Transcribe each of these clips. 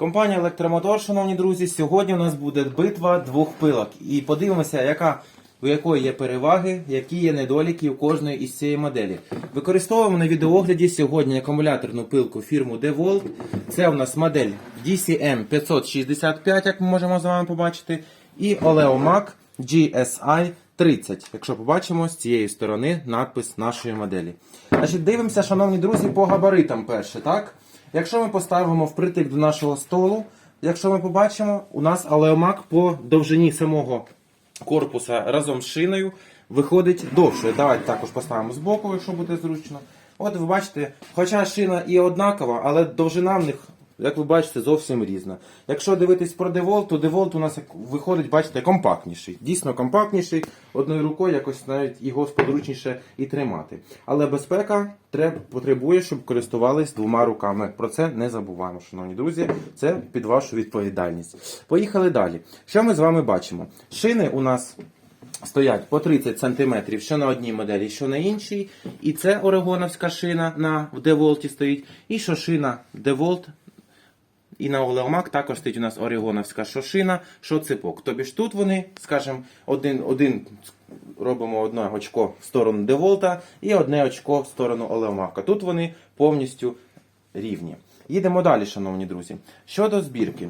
Компанія Електромотор, шановні друзі, сьогодні у нас буде битва двох пилок. І подивимося, яка, у якої є переваги, які є недоліки у кожної із цієї моделі. Використовуємо на відеоогляді сьогодні акумуляторну пилку фірму DeWalt. Це у нас модель DCM 565, як ми можемо з вами побачити, і Oleomac GSI 30. Якщо побачимо з цієї сторони надпис нашої моделі. Значить, дивимося, шановні друзі, по габаритам перше, так? Якщо ми поставимо впритик до нашого столу, якщо ми побачимо, у нас алеомак по довжині самого корпуса разом з шиною виходить довше. Давайте також поставимо збоку, якщо буде зручно. От ви бачите, хоча шина і однакова, але довжина в них, як ви бачите, зовсім різна. Якщо дивитись про DeWalt, то DeWalt у нас виходить, бачите, компактніший. Дійсно компактніший, одною рукою якось навіть його сподручніше і тримати. Але безпека треб, потребує, щоб користувались двома руками. Про це не забуваємо, шановні друзі. Це під вашу відповідальність. Поїхали далі. Що ми з вами бачимо? Шини у нас стоять по 30 см, що на одній моделі, що на іншій. І це орегоновська шина на DeWalt стоїть. І що шина DeWalt і на Олеомак також стоїть у нас орегоновська шошина, що ципок. Тобі ж тут вони, скажімо, один, один робимо одне очко в сторону Деволта і одне очко в сторону Олеомака. Тут вони повністю рівні. Їдемо далі, шановні друзі. Щодо збірки.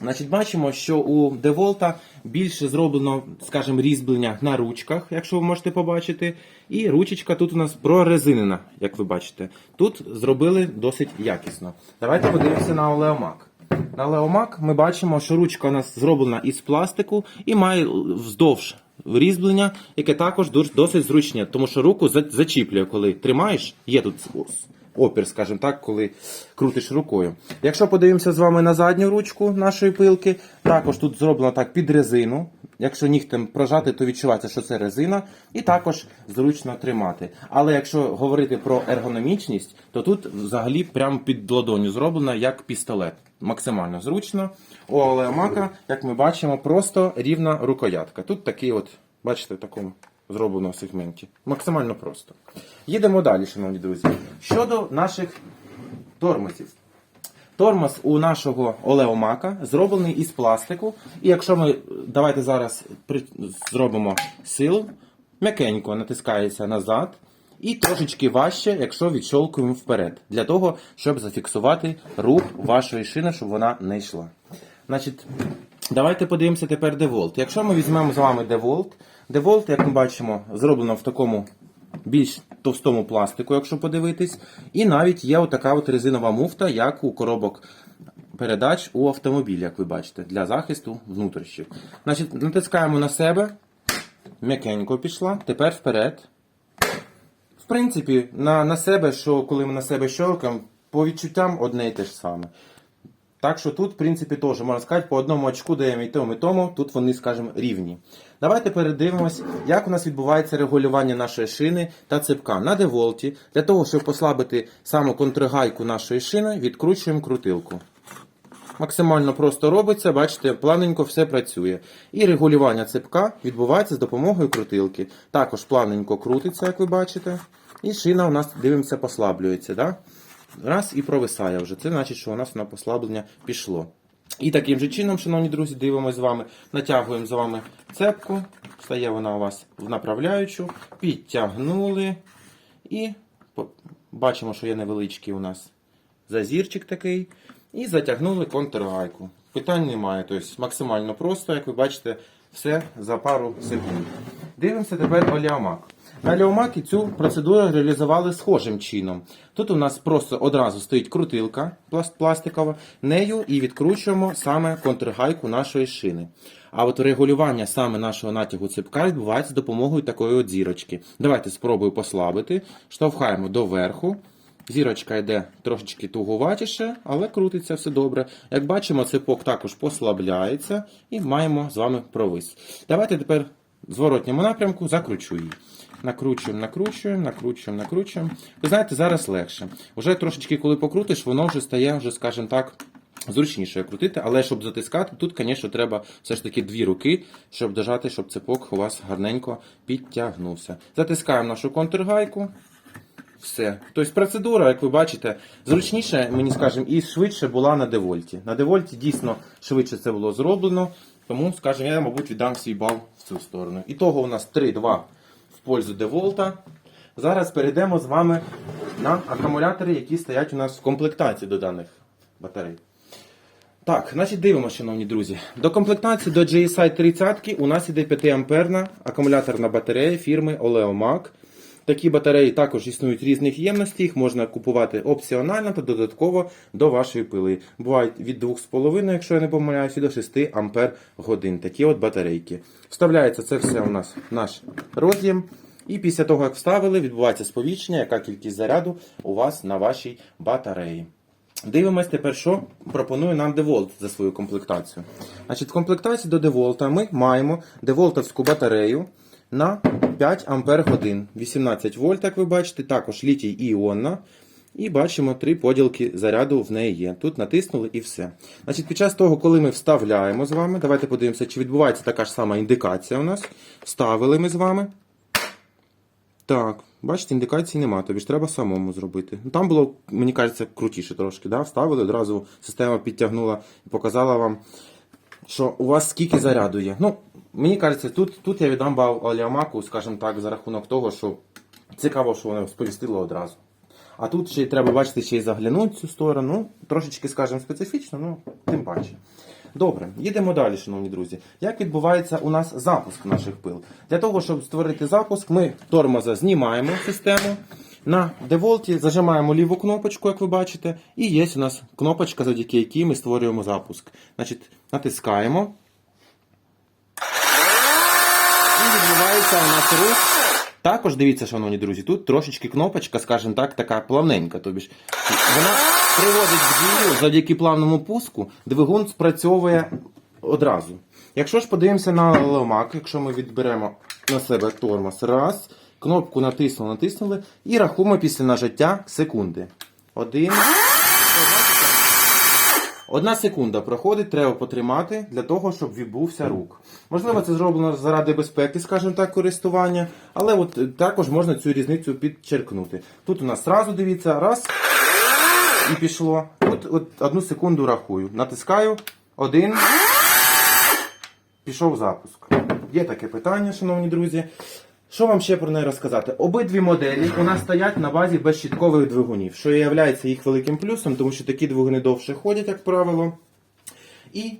Значить, бачимо, що у Деволта більше зроблено, скажімо, різьблення на ручках, якщо ви можете побачити. І ручечка тут у нас прорезинена, як ви бачите. Тут зробили досить якісно. Давайте подивимося на Олеомак. На Олеомак ми бачимо, що ручка у нас зроблена із пластику і має вздовж різьблення, яке також досить зручне, тому що руку зачіплює, коли тримаєш. Є тут опір, скажімо так, коли крутиш рукою. Якщо подивимося з вами на задню ручку нашої пилки, також тут зроблено так під резину. Якщо нігтем прожати, то відчувається, що це резина, і також зручно тримати. Але якщо говорити про ергономічність, то тут взагалі прямо під ладоню зроблено як пістолет. Максимально зручно. У Олеомака, як ми бачимо, просто рівна рукоятка. Тут такий от, бачите, в такому зроблено сегменті. Максимально просто. Їдемо далі, шановні друзі. Щодо наших тормозів. Тормоз у нашого Олеомака зроблений із пластику. І якщо ми давайте зараз при- зробимо силу, м'якенько натискається назад. І трошечки важче, якщо відщолкуємо вперед, для того, щоб зафіксувати рух вашої шини, щоб вона не йшла. Значить, давайте подивимося тепер DeWalt. Якщо ми візьмемо з вами DeWalt, DeWalt, як ми бачимо, зроблено в такому більш товстому пластику, якщо подивитись. І навіть є отака от резинова муфта, як у коробок передач у автомобілі, як ви бачите, для захисту внутрішніх. Значить, натискаємо на себе, м'якенько пішла, тепер вперед. В принципі, на, на себе, що коли ми на себе щелкаємо, по відчуттям одне і те ж саме. Так що тут, в принципі, теж можна сказати, по одному очку даємо і тому, і тому, тут вони, скажімо, рівні. Давайте передивимось, як у нас відбувається регулювання нашої шини та цепка. На деволті, для того, щоб послабити саму контргайку нашої шини, відкручуємо крутилку. Максимально просто робиться, бачите, плавненько все працює. І регулювання цепка відбувається з допомогою крутилки. Також плавненько крутиться, як ви бачите. І шина у нас, дивимося, послаблюється. Да? Раз і провисає вже. Це значить, що у нас на послаблення пішло. І таким же чином, шановні друзі, дивимося з вами, натягуємо з вами цепку, стає вона у вас в направляючу, підтягнули і бачимо, що є невеличкий у нас зазірчик такий. І затягнули контргайку. Питань немає. Тобто максимально просто, як ви бачите, все за пару секунд. Дивимося тепер Оліамак. На Ліомакі цю процедуру реалізували схожим чином. Тут у нас просто одразу стоїть крутилка пластикова, нею і відкручуємо саме контргайку нашої шини. А от регулювання саме нашого натягу цепка відбувається з допомогою такої от зірочки. Давайте спробую послабити, штовхаємо доверху. Зірочка йде трошечки тугуватіше, але крутиться все добре. Як бачимо, цепок також послабляється і маємо з вами провис. Давайте тепер зворотньому напрямку закручу її. Накручуємо, накручуємо, накручуємо, накручуємо. Ви знаєте, зараз легше. Уже трошечки, коли покрутиш, воно вже стає, вже, скажімо так, зручніше крутити, але щоб затискати, тут, звісно, треба все ж таки дві руки, щоб держати, щоб цепок у вас гарненько підтягнувся. Затискаємо нашу контргайку. Все. Тобто процедура, як ви бачите, зручніше, мені скажемо, і швидше була на девольті. На девольті дійсно швидше це було зроблено, тому, скажімо, я, мабуть, віддам свій бал в цю сторону. І того у нас 3-2 в пользу деволта. Зараз перейдемо з вами на акумулятори, які стоять у нас в комплектації до даних батарей. Так, значить дивимося, шановні друзі. До комплектації до GSI 30 у нас іде 5 амперна акумуляторна батарея фірми Oleomac. Такі батареї також існують різних ємностей, їх можна купувати опціонально та додатково до вашої пили. Бувають від 2,5, якщо я не помиляюся, до 6 ампер годин. Такі от батарейки. Вставляється це все у нас наш роз'єм. І після того, як вставили, відбувається сповіщення, яка кількість заряду у вас на вашій батареї. Дивимось тепер, що пропонує нам DeWalt за свою комплектацію. Значить, в комплектації до DeWalt ми маємо деволтовську батарею на 5 Ампер годин. 18 вольт, як ви бачите, також літій іонна. І бачимо три поділки заряду в неї є. Тут натиснули і все. Значить, під час того, коли ми вставляємо з вами, давайте подивимося, чи відбувається така ж сама індикація у нас. Вставили ми з вами. Так, бачите, індикації нема, тобі ж треба самому зробити. Ну, Там було, мені кажеться, крутіше трошки. Да? Вставили, одразу система підтягнула і показала вам, що у вас скільки заряду є. Ну, мені кажеться, тут, тут я віддам бал Оліамаку, скажімо так, за рахунок того, що цікаво, що воно сповістило одразу. А тут ще треба бачити, ще й заглянути цю сторону. Ну, трошечки, скажімо, специфічно, ну, тим паче. Добре, їдемо далі, шановні друзі. Як відбувається у нас запуск наших пил? Для того, щоб створити запуск, ми тормоза знімаємо систему. На деволті зажимаємо ліву кнопочку, як ви бачите, і є у нас кнопочка, завдяки якій ми створюємо запуск. Значить, натискаємо. І відбувається у нас. Також дивіться, шановні друзі, тут трошечки кнопочка, скажімо так, така плавненька. Тобі ж вона приводить в дію завдяки плавному пуску, двигун спрацьовує одразу. Якщо ж подивимося на ломак, якщо ми відберемо на себе тормоз, раз, кнопку натиснули, натиснули і рахуємо після нажаття секунди. Один. Одна секунда проходить, треба потримати для того, щоб відбувся рух. Можливо, це зроблено заради безпеки, скажімо так, користування, але от е, також можна цю різницю підчеркнути. Тут у нас зразу дивіться, раз і пішло. От, от одну секунду рахую. Натискаю, один. Пішов запуск. Є таке питання, шановні друзі. Що вам ще про неї розказати? Обидві моделі у стоять на базі безщіткових двигунів, що є їх великим плюсом, тому що такі двигуни довше ходять, як правило, і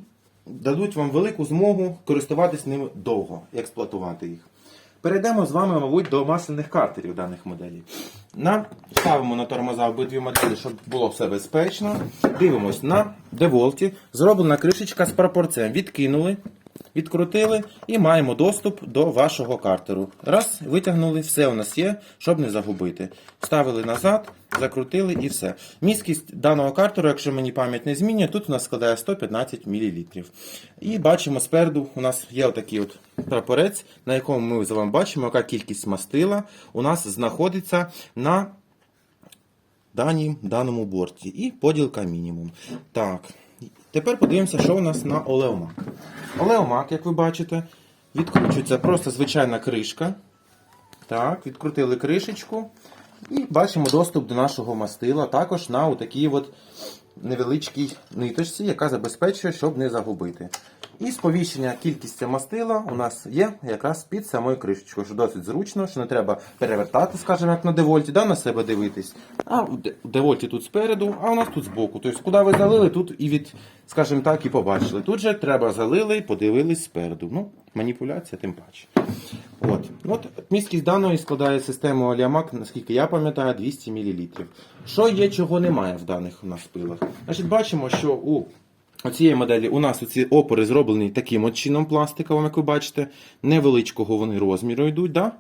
дадуть вам велику змогу користуватись ними довго, експлуатувати їх. Перейдемо з вами, мабуть, до масляних картерів даних моделей. На, ставимо на тормоза обидві моделі, щоб було все безпечно. Дивимось на деволті. Зроблена кришечка з пропорцем. Відкинули, відкрутили і маємо доступ до вашого картеру. Раз, витягнули, все у нас є, щоб не загубити. Вставили назад, закрутили і все. Міськість даного картеру, якщо мені пам'ять не змінює, тут у нас складає 115 мл. І бачимо спереду, у нас є отакий от прапорець, на якому ми з вами бачимо, яка кількість мастила у нас знаходиться на даній, даному борті. І поділка мінімум. Так. Тепер подивимося, що у нас на Олеомак. Олеомак, як ви бачите, відкручується просто звичайна кришка. Так, відкрутили кришечку. І бачимо доступ до нашого мастила також на отакій от невеличкій ниточці, яка забезпечує, щоб не загубити. І сповіщення кількості мастила у нас є якраз під самою кришечкою, що досить зручно, що не треба перевертати, скажімо, як на девольті, да, на себе дивитись. А девольті тут спереду, а у нас тут збоку. Тобто, куди ви залили, тут і від, скажімо так, і побачили. Тут же треба залили, подивились спереду. Ну, маніпуляція, тим паче. От. От міськість даної складає систему Аліамак, наскільки я пам'ятаю, 200 мл. Що є, чого немає в даних у нас пилах? Значить, бачимо, що у цієї моделі у нас ці опори зроблені таким от чином пластиковим, як ви бачите, невеличкого вони розміру йдуть. Да?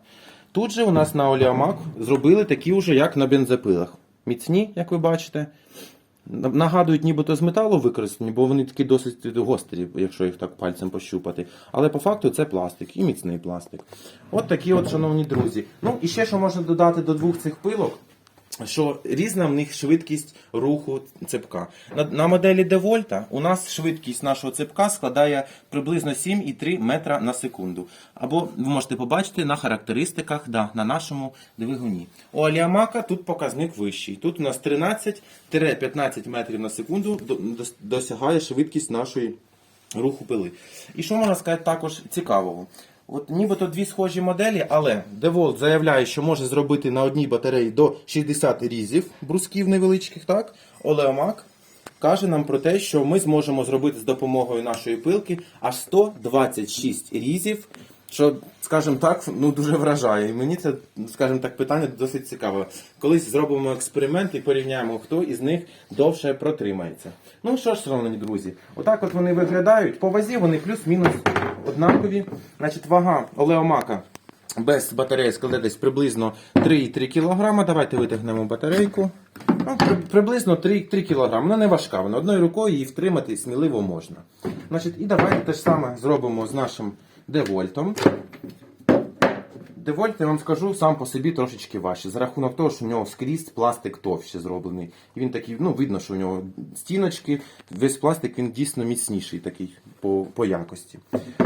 Тут же у нас на Оліамак зробили такі вже, як на бензопилах. Міцні, як ви бачите. Нагадують, нібито з металу використані, бо вони такі досить гострі, якщо їх так пальцем пощупати. Але по факту це пластик і міцний пластик. От такі от, шановні друзі. Ну і ще що можна додати до двох цих пилок. Що різна в них швидкість руху цепка. На, на моделі Девольта у нас швидкість нашого цепка складає приблизно 7,3 метра на секунду. Або ви можете побачити на характеристиках да, на нашому двигуні. У Аліамака тут показник вищий. Тут у нас 13-15 метрів на секунду досягає швидкість нашої руху пили. І що можна сказати також цікавого? От нібито дві схожі моделі, але DeWalt заявляє, що може зробити на одній батареї до 60 різів брусків невеличких, так? Олеомак каже нам про те, що ми зможемо зробити з допомогою нашої пилки аж 126 різів, що, скажімо так, ну дуже вражає. І мені це, скажімо так, питання досить цікаве. Колись зробимо експеримент і порівняємо, хто із них довше протримається. Ну що ж, шановні друзі, отак от вони виглядають. По вазі вони плюс-мінус однакові. Значить, вага Олеомака без батареї складе десь приблизно 3,3 кг. Давайте витягнемо батарейку. Ну, при- приблизно 3, 3 кг. Вона не важка, вона одною рукою її втримати сміливо можна. Значить, і давайте те ж саме зробимо з нашим девольтом. Девольт, я вам скажу, сам по собі трошечки важче. За рахунок того, що в нього скрізь пластик товще зроблений. Він такий, ну, видно, що у нього стіночки, весь пластик він дійсно міцніший такий по, по якості.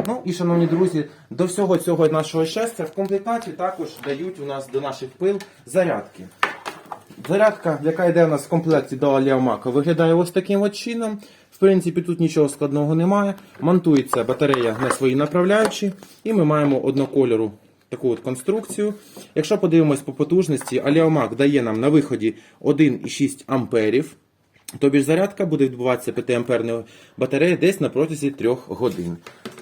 Ну і, шановні друзі, до всього цього нашого щастя в комплектації також дають у нас до наших пил зарядки. Зарядка, яка йде у нас в комплекті до Аліамака, виглядає ось таким от чином. Принципі, тут нічого складного немає. Монтується батарея на свої направляючі, і ми маємо однокольору таку от конструкцію. Якщо подивимось по потужності, Аліамак дає нам на виході 1,6 амперів. Тобі ж зарядка буде відбуватися 5 амперною батареї десь на протязі 3 годин.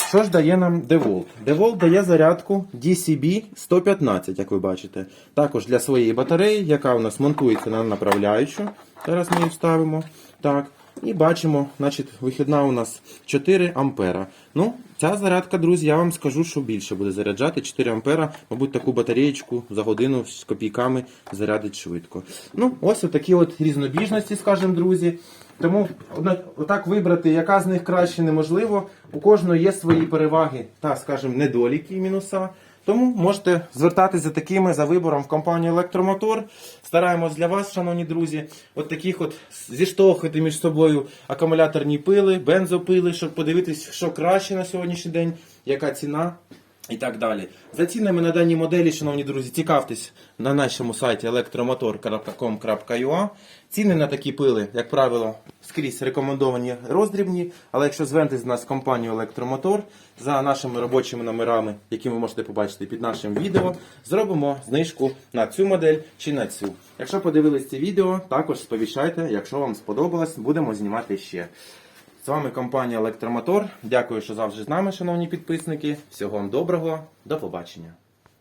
Що ж дає нам DeWalt? DeWalt дає зарядку DCB 115, як ви бачите. Також для своєї батареї, яка у нас монтується на направляючу. Зараз ми її вставимо. Так. І бачимо, значить, вихідна у нас 4 ампера. Ну, ця зарядка, друзі, я вам скажу, що більше буде заряджати. 4 ампера, мабуть, таку батареєчку за годину з копійками зарядить швидко. Ну, ось такі от різнобіжності, скажімо, друзі. Тому отак вибрати, яка з них краще неможливо. У кожного є свої переваги та, скажімо, недоліки і мінуса. Тому можете звертатися за такими за вибором в компанію Електромотор. Стараємось для вас, шановні друзі, от таких от зіштовхати між собою акумуляторні пили, бензопили, щоб подивитись, що краще на сьогоднішній день, яка ціна. І так далі. За цінами на дані моделі, шановні друзі, цікавтесь на нашому сайті electromotor.com.ua. Ціни на такі пили, як правило, скрізь рекомендовані роздрібні. Але якщо звернетесь до нас в компанію Електромотор за нашими робочими номерами, які ви можете побачити під нашим відео, зробимо знижку на цю модель чи на цю. Якщо подивились це відео, також сповіщайте, якщо вам сподобалось, будемо знімати ще. З вами компанія Електромотор. Дякую, що завжди з нами, шановні підписники. Всього вам доброго, до побачення.